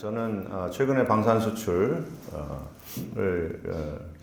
저는 어, 최근에 방산 수출을 어,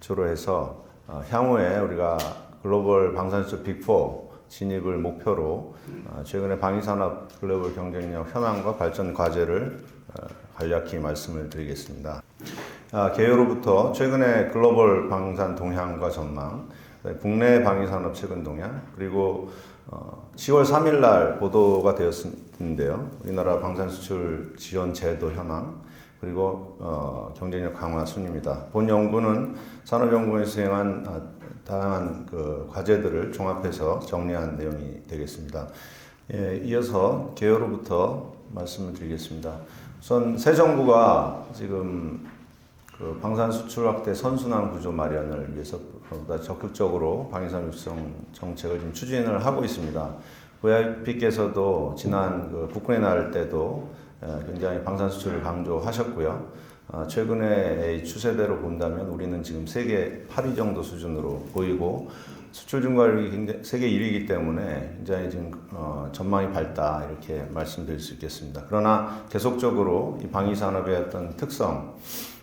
주로 해서 어, 향후에 우리가 글로벌 방산 수출 빅4 진입을 목표로 어, 최근에 방위산업 글로벌 경쟁력 현황과 발전 과제를 어, 간략히 말씀을 드리겠습니다. 아, 개요로부터 최근에 글로벌 방산 동향과 전망, 국내 방위산업 최근 동향, 그리고 어, 10월 3일 날 보도가 되었는데요. 우리나라 방산 수출 지원 제도 현황, 그리고 어, 경쟁력 강화 순입니다. 본 연구는 산업연구원에서 수행한 아, 다양한 그 과제들을 종합해서 정리한 내용이 되겠습니다. 예, 이어서 개요로부터 말씀을 드리겠습니다. 우선 새 정부가 지금 그 방산 수출 확대 선순환 구조 마련을 위해서 보다 적극적으로 방위산 육성 정책을 지금 추진을 하고 있습니다. VIP께서도 지난 그 국군의 날 때도 에, 굉장히 방산 수출을 강조하셨고요. 아, 최근의 이 추세대로 본다면 우리는 지금 세계 8위 정도 수준으로 보이고 수출 증가율이 세계 1위이기 때문에 굉장히 지금 어, 전망이 밝다 이렇게 말씀드릴 수 있겠습니다. 그러나 계속적으로 이 방위 산업의 어떤 특성,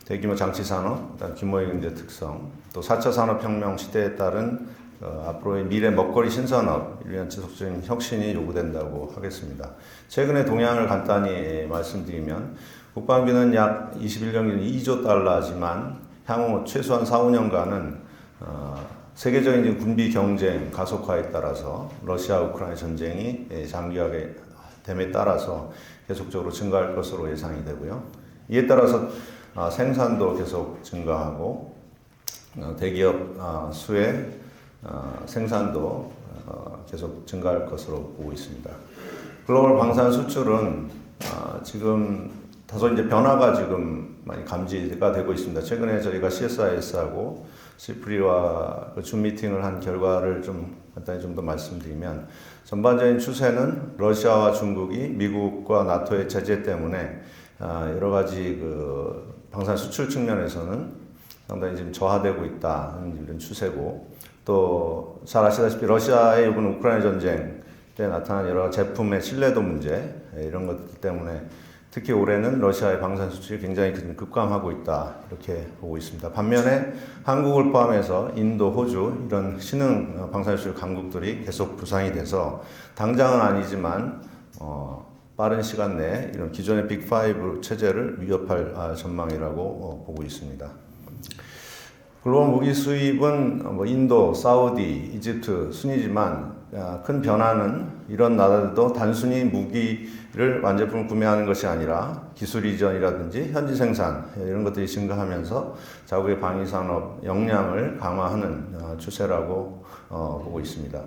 대규모 장치 산업, 그다음 규모의 경제 특성, 또 4차 산업혁명 시대에 따른 어, 앞으로의 미래 먹거리 신산업, 위한 지속적인 혁신이 요구된다고 하겠습니다. 최근의 동향을 간단히 말씀드리면 국방비는 약 21년 2조 달러지만 향후 최소한 4, 5년간은 어, 세계적인 군비 경쟁 가속화에 따라서 러시아 우크라이나 전쟁이 예, 장기화게 됨에 따라서 계속적으로 증가할 것으로 예상이 되고요. 이에 따라서 아, 생산도 계속 증가하고 어, 대기업 아, 수의 아, 생산도 어, 계속 증가할 것으로 보고 있습니다. 글로벌 방산 수출은 아, 지금 다소 이제 변화가 지금 많이 감지가 되고 있습니다. 최근에 저희가 CSIS하고 시프리와 그 줌 미팅을 한 결과를 좀 간단히 좀 더 말씀드리면 전반적인 추세는 러시아와 중국이 미국과 나토의 제재 때문에 아, 여러 가지 그 방산 수출 측면에서는 상당히 지금 저하되고 있다는 이런 추세고 또 잘 아시다시피 러시아의 이번 우크라이나 전쟁 때 나타난 여러 제품의 신뢰도 문제 예, 이런 것들 때문에 특히 올해는 러시아의 방산 수출이 굉장히 급감하고 있다 이렇게 보고 있습니다. 반면에 한국을 포함해서 인도, 호주 이런 신흥 방산 수출 강국들이 계속 부상이 돼서 당장은 아니지만 어, 빠른 시간 내에 이런 기존의 빅5 체제를 위협할 아, 전망이라고 어, 보고 있습니다. 글로벌 무기 수입은 뭐 인도, 사우디, 이집트 순이지만 아, 큰 변화는 이런 나라들도 단순히 무기를 완제품을 구매하는 것이 아니라 기술 이전이라든지 현지 생산 이런 것들이 증가하면서 자국의 방위 산업 역량을 강화하는 어, 추세라고 어, 보고 있습니다.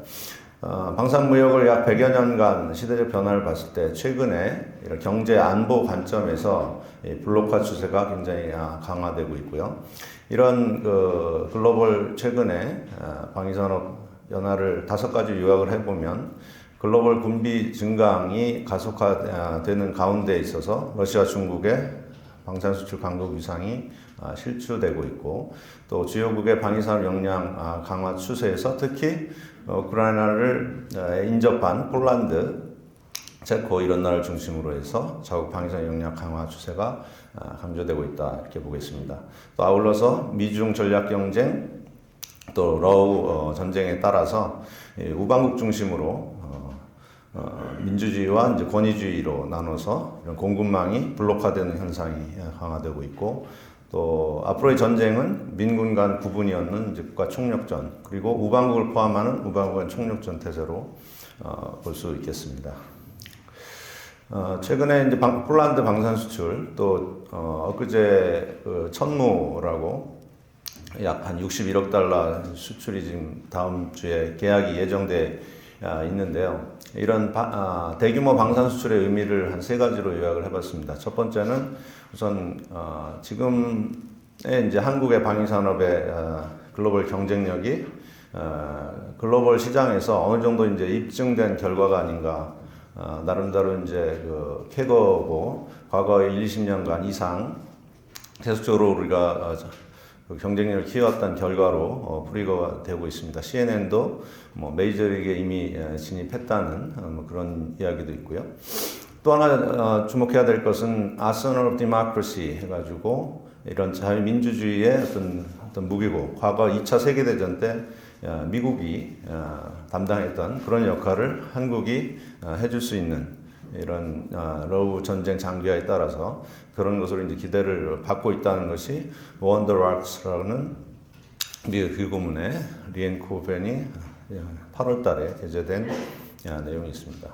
어, 방산무역을 약 100여 년간 시대적 변화를 봤을 때 최근에 이런 경제 안보 관점에서 블록화 추세가 굉장히 아, 강화되고 있고요. 이런 그 글로벌 최근에 아, 방위산업 연화를 다섯 가지 요약을 해보면 글로벌 군비 증강이 가속화되는 가운데 있어서 러시아 중국의 방산 수출 강국 위상이 아, 실추되고 있고 또 주요국의 방위산업 역량 강화 추세에서 특히 어, 우크라이나를 어, 인접한 폴란드, 체코 이런 나라를 중심으로 해서 자국 방위산 역량 강화 추세가 아, 강조되고 있다 이렇게 보겠습니다. 또 아울러서 미중 전략 경쟁 또 러우 어, 전쟁에 따라서 우방국 중심으로 민주주의와 이제 권위주의로 나눠서 이런 공급망이 블록화되는 현상이 강화되고 있고 또 앞으로의 전쟁은 민군 간 구분이었는 국가 총력전 그리고 우방국을 포함하는 우방국 간 총력전 태세로 어, 볼 수 있겠습니다. 어, 최근에 이제 방, 폴란드 방산 수출 또 어, 엊그제 그 천무라고 약 한 61억 달러 수출이 지금 다음 주에 계약이 예정돼 아, 있는데요. 이런 바, 아, 대규모 방산 수출의 의미를 한 세 가지로 요약을 해봤습니다. 첫 번째는 우선 어, 지금의 이제 한국의 방위 산업의 어, 글로벌 경쟁력이 어, 글로벌 시장에서 어느 정도 이제 입증된 결과가 아닌가. 어, 나름대로 이제 그 캐거고 과거 1, 20년간 이상 계속적으로 우리가 어, 그 경쟁력을 키워왔던 결과로 어, 풀이가 되고 있습니다. CNN도 뭐 메이저리그에 이미 진입했다는 어, 뭐 그런 이야기도 있고요. 또 하나 어, 주목해야 될 것은 Arsenal of Democracy 해가지고 이런 자유민주주의의 어떤, 어떤 무기고 과거 2차 세계대전 때 어, 미국이 어, 담당했던 그런 역할을 한국이 어, 해줄 수 있는 이런 어, 러우 전쟁 장기화에 따라서 그런 것으로 이제 기대를 받고 있다는 것이 원더락스라는 미국 기고문의 리엔 코벤이 8월 달에 게재된 야, 내용이 있습니다.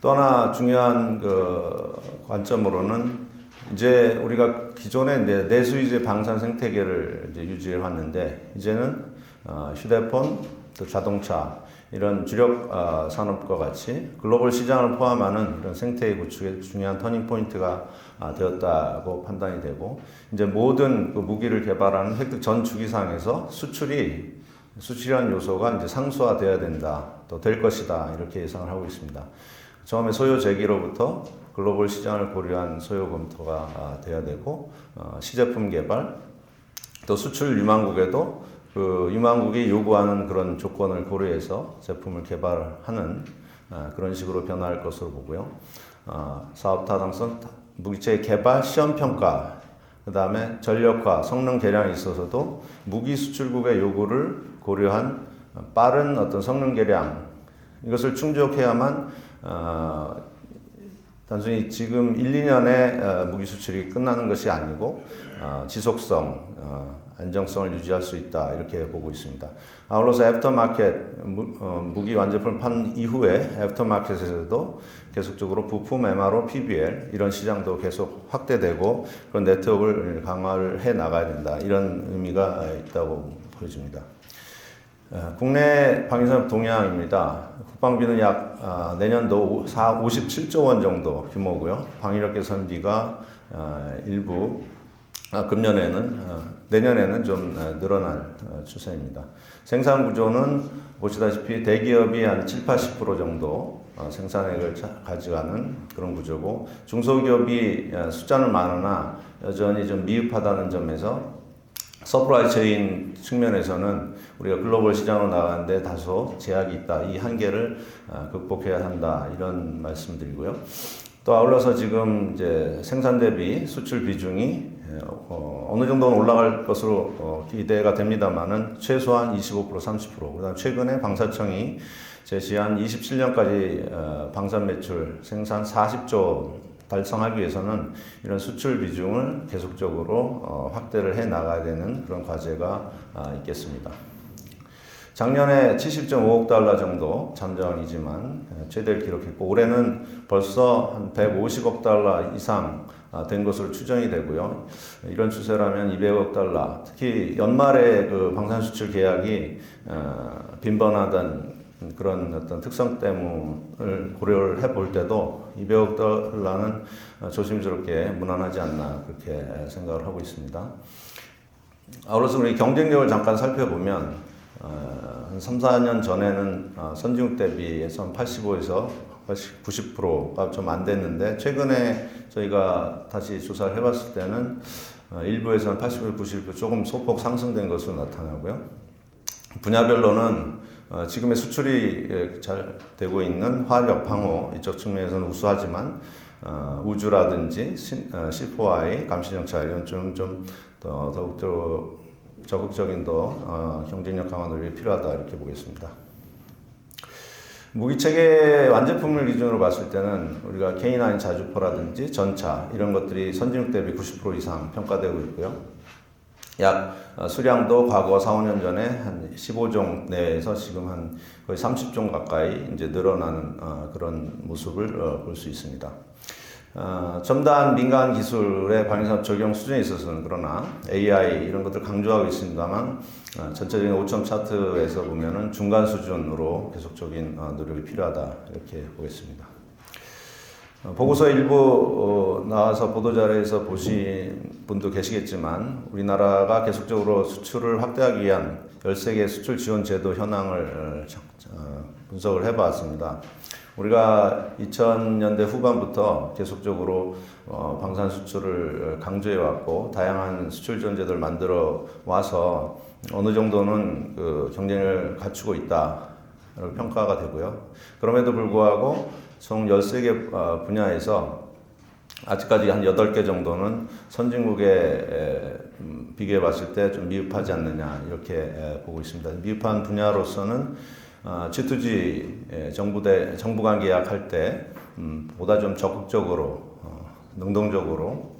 또 하나 중요한 그 관점으로는 이제 우리가 기존에 내- 내수위제 방산 생태계를 이제 유지해 왔는데 이제는 어, 휴대폰, 또 자동차 이런 주력 어, 산업과 같이 글로벌 시장을 포함하는 이런 생태계 구축에 중요한 터닝 포인트가 아, 되었다고 판단이 되고 이제 모든 그 무기를 개발하는 획득 전 주기상에서 수출이 수출이라는 요소가 이제 상수화돼야 된다, 또 될 것이다 이렇게 예상을 하고 있습니다. 처음에 소요 제기로부터 글로벌 시장을 고려한 소요 검토가 아, 돼야 되고 어, 시제품 개발, 또 수출 유망국에도 그 유망국이 요구하는 그런 조건을 고려해서 제품을 개발하는 아, 그런 식으로 변화할 것으로 보고요. 아, 사업 타당성, 무기체 개발, 시험 평가, 그 다음에 전력화, 성능 개량에 있어서도 무기 수출국의 요구를 고려한 빠른 어떤 성능 개량 이것을 충족해야만 어, 단순히 지금 1, 2년에 어, 무기 수출이 끝나는 것이 아니고 어, 지속성, 어, 안정성을 유지할 수 있다 이렇게 보고 있습니다. 아울러서 애프터마켓 무, 어, 무기 완제품 판 이후에 애프터마켓에서도 계속적으로 부품, MRO, PBL 이런 시장도 계속 확대되고 그런 네트워크를 강화를 해 나가야 된다 이런 의미가 있다고 보여집니다. 어, 국내 방위산업 동향입니다. 국방비는 약 아, 내년도 4, 57조 원 정도 규모고요. 방위력 개선비가 아, 일부 아, 금년에는 어, 내년에는 좀 어, 늘어날 어, 추세입니다. 생산 구조는 보시다시피 대기업이 한 7, 80% 정도 어, 생산액을 차- 가져가는 그런 구조고 중소기업이 어, 숫자는 많으나 여전히 좀 미흡하다는 점에서 서프라이 체인 측면에서는 우리가 글로벌 시장으로 나가는데 다소 제약이 있다. 이 한계를 아, 극복해야 한다. 이런 말씀드리고요. 또 아울러서 지금 이제 생산 대비 수출 비중이 어, 어느 정도는 올라갈 것으로 어, 기대가 됩니다만은 최소한 25% 30%. 그다음 최근에 방사청이 제시한 27년까지 어, 방산 매출 생산 40조 달성하기 위해서는 이런 수출 비중을 계속적으로 어, 확대를 해 나가야 되는 그런 과제가 아, 있겠습니다. 작년에 70.5억 달러 정도 잠정이지만 에, 최대를 기록했고 올해는 벌써 한 150억 달러 이상 아, 된 것으로 추정이 되고요. 이런 추세라면 200억 달러, 특히 연말에 그 방산 수출 계약이 어, 빈번하던 그런 어떤 특성 때문을 고려를 해볼 때도 200억 달러는 어, 조심스럽게 무난하지 않나 그렇게 생각을 하고 있습니다. 아울러서 우리 경쟁력을 잠깐 살펴보면 어, 한 3, 4년 전에는 어, 선진국 대비해서 한 85에서 90%가 좀 안 됐는데 최근에 저희가 다시 조사를 해봤을 때는 어, 일부에서는 80, 90% 조금 소폭 상승된 것으로 나타나고요. 분야별로는 어, 지금의 수출이 예, 잘 되고 있는 화력, 방호 이쪽 측면에서는 우수하지만 어, 우주라든지 신- 어, C4I, 감시정찰 이런 좀좀 더욱더 적극적인 더 어, 경쟁력 강화 노력이 필요하다 이렇게 보겠습니다. 무기 체계 완제품을 기준으로 봤을 때는 우리가 K9 자주포라든지 전차 이런 것들이 선진국 대비 90% 이상 평가되고 있고요. 약 어, 수량도 과거 4, 5년 전에 한 15종 내에서 지금 한 거의 30종 가까이 이제 늘어나는 어, 그런 모습을 어, 볼수 있습니다. 어, 첨단 민간 기술의 방위산업 적용 수준에 있어서는 그러나 AI 이런 것들 강조하고 있습니다만 어, 전체적인 5점 차트에서 보면은 중간 수준으로 계속적인 어, 노력이 필요하다 이렇게 보겠습니다. 어, 보고서 일부 어, 나와서 보도자료에서 보신 분도 계시겠지만 우리나라가 계속적으로 수출을 확대하기 위한 13개 수출 지원 제도 현황을 어, 자- 어, 분석을 해봤습니다. 우리가 2000년대 후반부터 계속적으로 어, 방산 수출을 강조해 왔고 다양한 수출 제도를 만들어 와서 어느 정도는 그 경쟁을 갖추고 있다. 평가가 되고요. 그럼에도 불구하고 총 13개 어, 분야에서 아직까지 한 8개 정도는 선진국에 에, 음, 비교해 봤을 때 좀 미흡하지 않느냐 이렇게 에, 보고 있습니다. 미흡한 분야로서는 어, G2G 에, 정부대 정부 간 계약할 때 음, 보다 좀 적극적으로 어, 능동적으로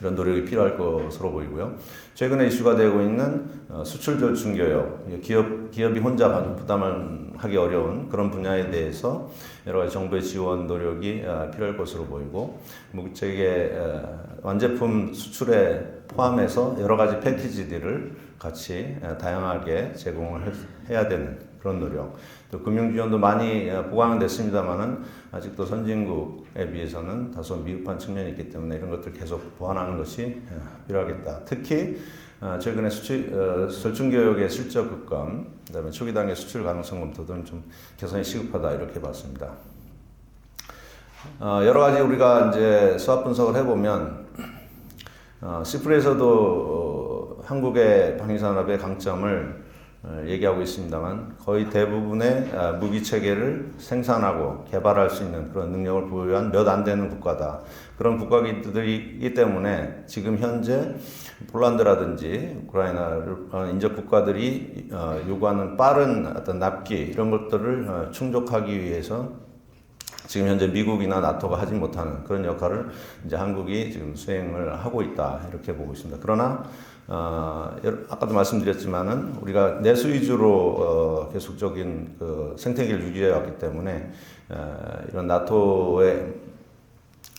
이런 노력이 필요할 것으로 보이고요. 최근에 이슈가 되고 있는 어, 수출 절충 교역, 기업 기업이 혼자 부담을 하기 어려운 그런 분야에 대해서 여러 가지 정부의 지원 노력이 어, 필요할 것으로 보이고 무기체계 어, 완제품 수출에 포함해서 여러 가지 패키지들을 같이 어, 다양하게 제공을 해- 해야 되는 그런 노력. 또 금융 지원도 많이 어, 보강은 됐습니다만은 아직도 선진국에 비해서는 다소 미흡한 측면이 있기 때문에 이런 것들 계속 보완하는 것이 어, 필요하겠다. 특히 어, 최근에 수출 어, 절충 교역의 실적 급감, 그다음에 초기 단계 수출 가능성 검토 등은 좀 개선이 시급하다 이렇게 봤습니다. 어, 여러 가지 우리가 이제 수합 분석을 해보면 어, 시프리에서도 어, 한국의 방위산업의 강점을 어, 얘기하고 있습니다만 거의 대부분의 아, 무기 체계를 생산하고 개발할 수 있는 그런 능력을 보유한 몇 안 되는 국가다. 그런 국가들이기 때문에 지금 현재 폴란드라든지 우크라이나 어, 인접 국가들이 어, 요구하는 빠른 어떤 납기 이런 것들을 어, 충족하기 위해서 지금 현재 미국이나 나토가 하지 못하는 그런 역할을 이제 한국이 지금 수행을 하고 있다 이렇게 보고 있습니다. 그러나 어, 아까도 말씀드렸지만은 우리가 내수 위주로 어, 계속적인 그 생태계를 유지해 왔기 때문에 어, 이런 나토의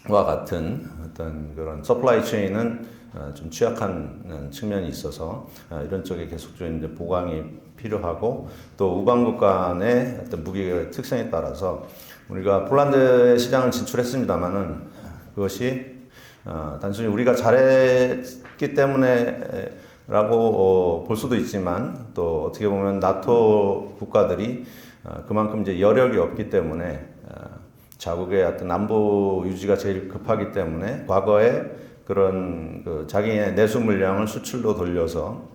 와 같은 어떤 그런 서플라이 체인은 어, 좀 취약한 어, 측면이 있어서 어, 이런 쪽에 계속적인 보강이 필요하고 또 우방국 간의 어떤 무기의 특성에 따라서 우리가 폴란드 시장을 진출했습니다만은 그것이 어, 단순히 우리가 잘했기 때문에 라고 어, 볼 수도 있지만 또 어떻게 보면 나토 국가들이 어, 그만큼 이제 여력이 없기 때문에 어, 자국의 어떤 안보 유지가 제일 급하기 때문에 과거에 그런 그 자기의 내수 물량을 수출로 돌려서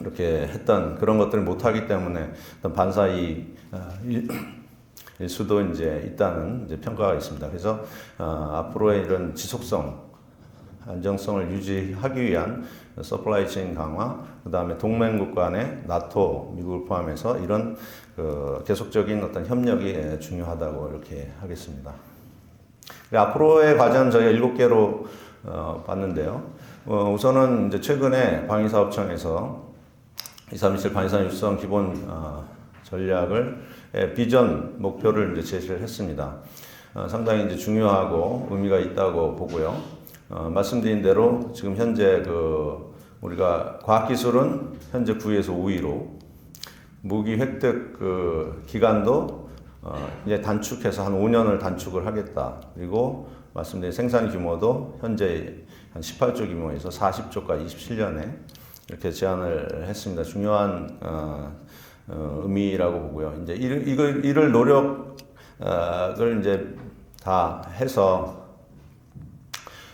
이렇게 했던 그런 것들을 못하기 때문에 어떤 반사이 어, 수도 이제 있다는 이제 평가가 있습니다. 그래서 어, 앞으로의 이런 지속성, 안정성을 유지하기 위한 서플라이 체인 강화, 그 다음에 동맹국 간의 나토, 미국을 포함해서 이런 그 계속적인 어떤 협력이 예, 중요하다고 이렇게 하겠습니다. 그리고 앞으로의 과제는 저희가 일곱 개로 어, 봤는데요. 어, 우선은 이제 최근에 방위사업청에서 237 방위산 육성 기본 어, 전략을 예, 비전 목표를 이제 제시를 했습니다. 어, 상당히 이제 중요하고 의미가 있다고 보고요. 어, 말씀드린 대로 지금 현재 그 우리가 과학기술은 현재 9위에서 5위로 무기 획득 그 기간도 어, 이제 단축해서 한 5년을 단축을 하겠다. 그리고 말씀드린 생산 규모도 현재 한 18조 규모에서 40조까지 27년에 이렇게 제안을 했습니다. 중요한 어, 어, 의미라고 보고요. 이제 이를, 이걸, 이를 노력을 이제 다 해서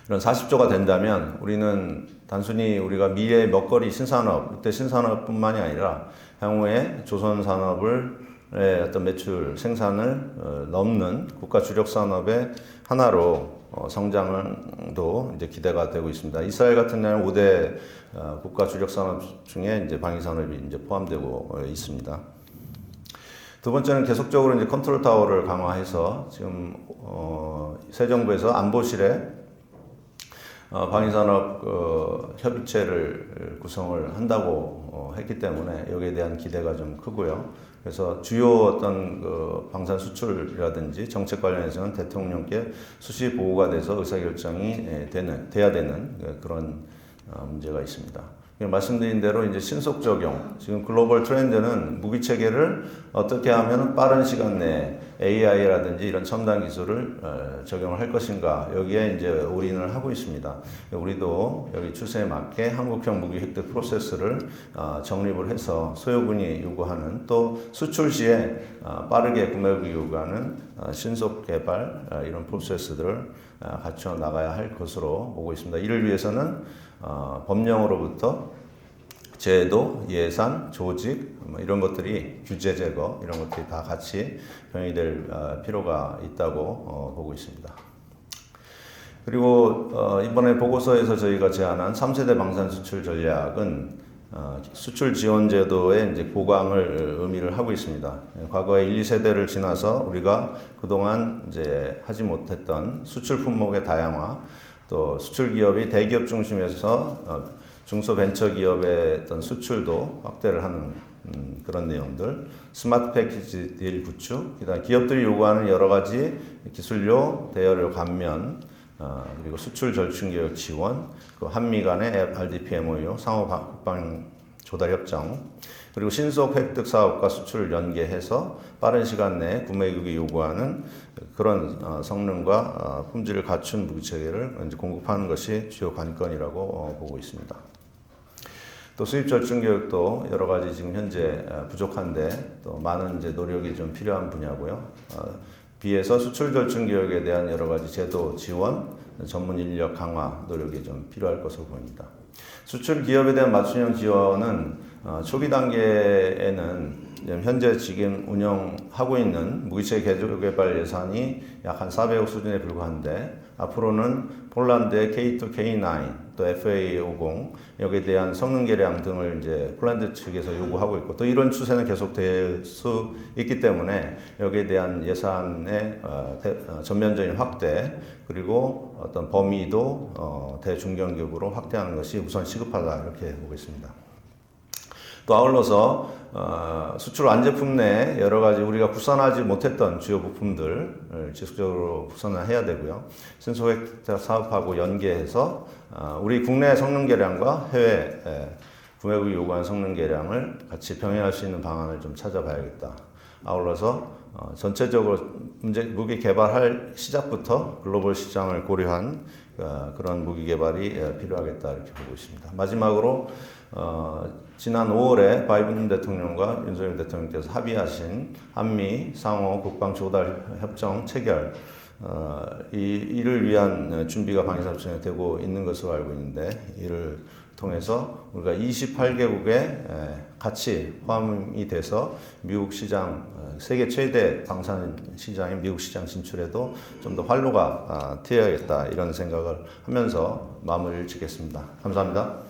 이런 40조가 된다면 우리는 단순히 우리가 미래 먹거리 신산업, 이때 신산업뿐만이 아니라 향후에 조선 산업을 의 어떤 매출 생산을 어, 넘는 국가 주력 산업의 하나로 어, 성장도 이제 기대가 되고 있습니다. 이스라엘 같은 경우는 5대 어, 국가 주력 산업 중에 이제 방위 산업이 이제 포함되고 어, 있습니다. 두 번째는 계속적으로 이제 컨트롤 타워를 강화해서 지금 어, 새 정부에서 안보실에 어, 방위산업 어, 협의체를 구성을 한다고 어, 했기 때문에 여기에 대한 기대가 좀 크고요. 그래서 주요 어떤 그 방산 수출이라든지 정책 관련해서는 대통령께 수시 보고가 돼서 의사결정이 예, 되는 돼야 되는 그- 그런 어, 문제가 있습니다. 말씀드린 대로 이제 신속 적용. 지금 글로벌 트렌드는 무기 체계를 어떻게 하면 빠른 시간 내에 AI라든지 이런 첨단 기술을 어, 적용을 할 것인가 여기에 이제 올인을 하고 있습니다. 우리도 여기 추세에 맞게 한국형 무기 획득 프로세스를 어, 정립을 해서 소요군이 요구하는 또 수출 시에 어, 빠르게 구매국이 요구하는 어, 신속 개발 어, 이런 프로세스들을 어, 갖춰 나가야 할 것으로 보고 있습니다. 이를 위해서는 어, 법령으로부터 제도, 예산, 조직 뭐 이런 것들이 규제 제거 이런 것들이 다 같이 병행될 어, 필요가 있다고 어, 보고 있습니다. 그리고 어, 이번에 보고서에서 저희가 제안한 3세대 방산 수출 전략은 어, 수출 지원 제도의 이제 보강을 의미를 하고 있습니다. 과거에 1, 2세대를 지나서 우리가 그동안 이제 하지 못했던 수출 품목의 다양화, 또 수출 기업이 대기업 중심에서 어, 중소벤처기업의 어떤 수출도 확대를 하는 음, 그런 내용들, 스마트 패키지 딜 구축, 그다음 기업들이 요구하는 여러 가지 기술료, 대여료 감면, 어, 그리고 수출 절충 계획 지원, 그 한미 간의 RDP MOU, 상호 국방 조달 협정, 그리고 신속 획득 사업과 수출을 연계해서 빠른 시간 내에 구매국이 요구하는 그런 어, 성능과 어, 품질을 갖춘 무기 체계를 공급하는 것이 주요 관건이라고 어, 보고 있습니다. 또 수입 절충 교육도 여러 가지 지금 현재 어, 부족한데 또 많은 이제 노력이 좀 필요한 분야고요. 어, 비해서 수출 절충 교육에 대한 여러 가지 제도 지원, 전문 인력 강화 노력이 좀 필요할 것으로 보입니다. 수출 기업에 대한 맞춤형 지원은 어, 초기 단계에는 현재 지금 운영하고 있는 무기체 개조 개발 예산이 약 한 400억 수준에 불과한데 앞으로는 폴란드의 K2, K9 또 FA50 여기에 대한 성능 개량 등을 이제 폴란드 측에서 요구하고 있고 또 이런 추세는 계속될 수 있기 때문에 여기에 대한 예산의 어, 대- 어, 전면적인 확대 그리고 어떤 범위도 어, 대중견격으로 확대하는 것이 우선 시급하다 이렇게 보고 있습니다. 또 아울러서 어, 수출 완제품 내 여러 가지 우리가 국산하지 못했던 주요 부품들을 지속적으로 국산을 해야 되고요. 신소액 사업하고 연계해서 어, 우리 국내 성능 개량과 해외 에, 구매국이 요구하는 성능 개량을 같이 병행할 수 있는 방안을 좀 찾아봐야겠다. 아울러서 어, 전체적으로 문제, 무기 개발할 시작부터 글로벌 시장을 고려한 어, 그런 무기 개발이 에, 필요하겠다 이렇게 보고 있습니다. 마지막으로 어, 지난 5월에 바이든 대통령과 윤석열 대통령께서 합의하신 한미 상호 국방 조달 협정 체결 어, 이 이를 위한 준비가 방위사업청에 되고 있는 것으로 알고 있는데 이를 통해서 우리가 28개국에 같이 포함이 돼서 미국 시장 어, 세계 최대 방산 시장인 미국 시장 진출에도 좀 더 활로가 아, 트여야겠다 이런 생각을 하면서 마무리를 짓겠습니다. 감사합니다.